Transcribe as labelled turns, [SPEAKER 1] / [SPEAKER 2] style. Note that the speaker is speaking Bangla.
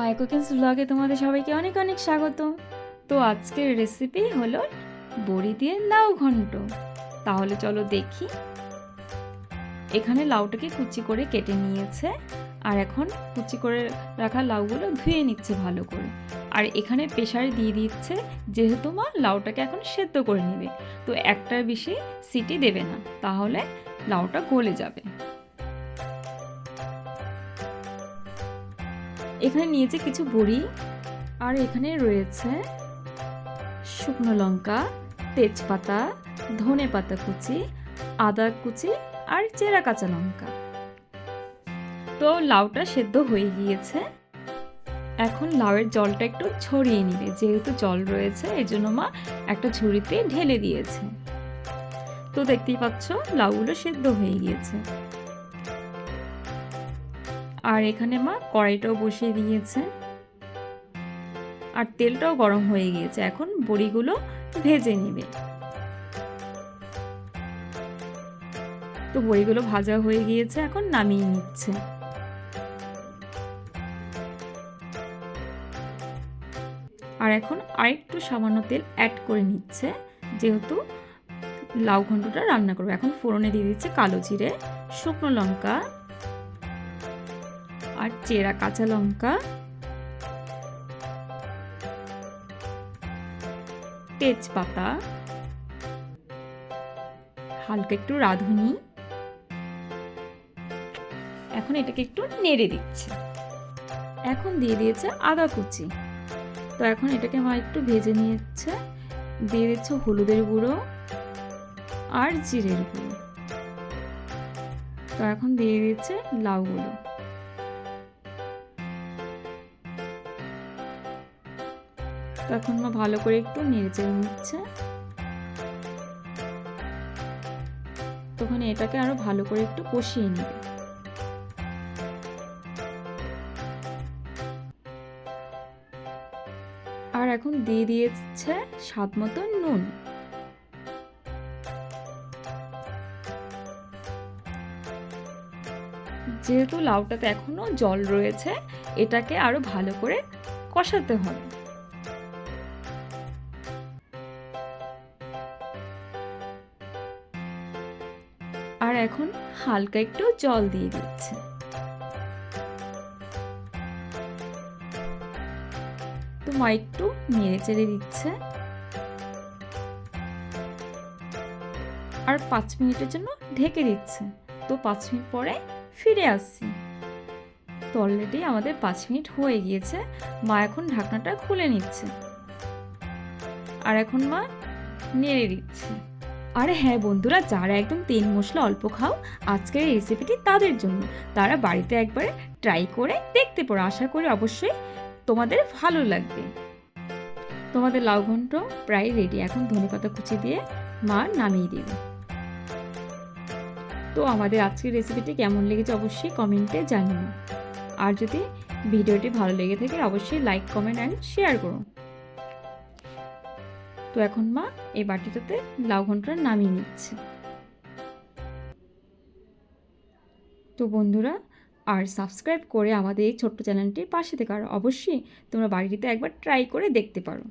[SPEAKER 1] মায়া কুকিংস ব্লগে তোমাদের সবাইকে অনেক অনেক স্বাগত। তো আজকের রেসিপি হলো বড়ি দিয়ে লাউ ঘন্ট। তাহলে চলো দেখি। এখানে লাউটাকে কুচি করে কেটে নিয়েছে। আর এখন কুচি করে রাখা লাউগুলো ধুয়ে নিচ্ছে ভালো করে। আর এখানে প্রেশারে দিয়ে দিচ্ছে, যেহেতু মা লাউটাকে এখন সেদ্ধ করে নেবে। তো একটার বেশি সিটি দেবে না। তাহলে লাউটা গলে যাবে। এখানে নিয়েছে কিছু বড়ি, আর এখানে রয়েছে শুকনো লঙ্কা, তেজপাতা, ধনে পাতা কুচি, আদা কুচি আর চেরা কাঁচা লঙ্কা। তো লাউটা সেদ্ধ হয়ে গিয়েছে। এখন লাউয়ের জলটা একটু ছড়িয়ে নিবে, যেহেতু জল রয়েছে এই জন্য মা একটা ঝুড়িতে ঢেলে দিয়েছে। তো দেখতেই পাচ্ছ, লাউগুলো সেদ্ধ হয়ে গিয়েছে। আর এখানে মা কড়াইটাও বসিয়ে দিয়েছে। আর তেলটাও গরম হয়ে গিয়েছে। এখন বড়িগুলো ভেজে নেবে। তো বড়িগুলো ভাজা হয়ে গিয়েছে, এখন নামিয়ে নিচ্ছে। আর এখন আরেকটু সামান্য তেল অ্যাড করে নিচ্ছে, যেহেতু লাউ ঘন্টটা রান্না করবে। এখন ফোড়নে দিয়ে দিচ্ছে কালো জিরে, শুকনো লঙ্কা আর চেরা কাঁচা লঙ্কা, তেজপাতা, হালকা একটু রাঁধুনি। এখন এটাকে একটু নেড়ে দিচ্ছে। এখন দিয়ে দিয়েছে আদা কুচি। তো এখন এটাকে মা একটু ভেজে নিয়েছে। দিয়ে দিচ্ছে হলুদের গুঁড়ো আর জিরের গুঁড়ো। তো এখন দিয়ে দিচ্ছে লাউগুলো। তখন মা ভালো করে একটু নেড়েচেড়ে নিচ্ছে। তখন এটাকে আরও ভালো করে একটু কষিয়ে নেবে। আর এখন দিয়ে দিয়েছে স্বাদ মতো নুন। যেহেতু লাউটাতে এখনও জল রয়েছে, এটাকে আরও ভালো করে কষাতে হবে। আর এখন হালকা একটু জল দিয়ে দিচ্ছে। তো মা একটু নেড়ে চেড়ে দিচ্ছে। আর পাঁচ মিনিটের জন্য ঢেকে দিচ্ছে। তো পাঁচ মিনিট পরে ফিরে আসছি। তো অলরেডি আমাদের পাঁচ মিনিট হয়ে গিয়েছে। মা এখন ঢাকনাটা খুলে নিচ্ছে। আর এখন মা নেড়ে দিচ্ছে। আরে হ্যাঁ বন্ধুরা, যারা একদম তেল মশলা অল্প খাও, আজকের এই রেসিপিটি তাদের জন্য। তারা বাড়িতে একবার ট্রাই করে দেখতে পারো। আশা করি অবশ্যই তোমাদের ভালো লাগবে। তোমাদের লাউ ঘন্ট প্রায় রেডি এখন ধনেপাতা কুচি দিয়ে মা নামিয়ে দেবে। তো আমাদের আজকের রেসিপিটি কেমন লেগেছে অবশ্যই কমেন্টে জানিও। আর যদি ভিডিওটি ভালো লেগে থাকে, অবশ্যই লাইক কমেন্ট অ্যান্ড শেয়ার করো। তো এখন মা এই বাটিটাতে লাউ ঘন্টটা নামিয়ে নিচ্ছে। তো বন্ধুরা, আর সাবস্ক্রাইব করে আমাদের এই ছোট্ট চ্যানেলটির পাশে থেকে আর অবশ্যই তোমরা বাড়িতে একবার ট্রাই করে দেখতে পারো।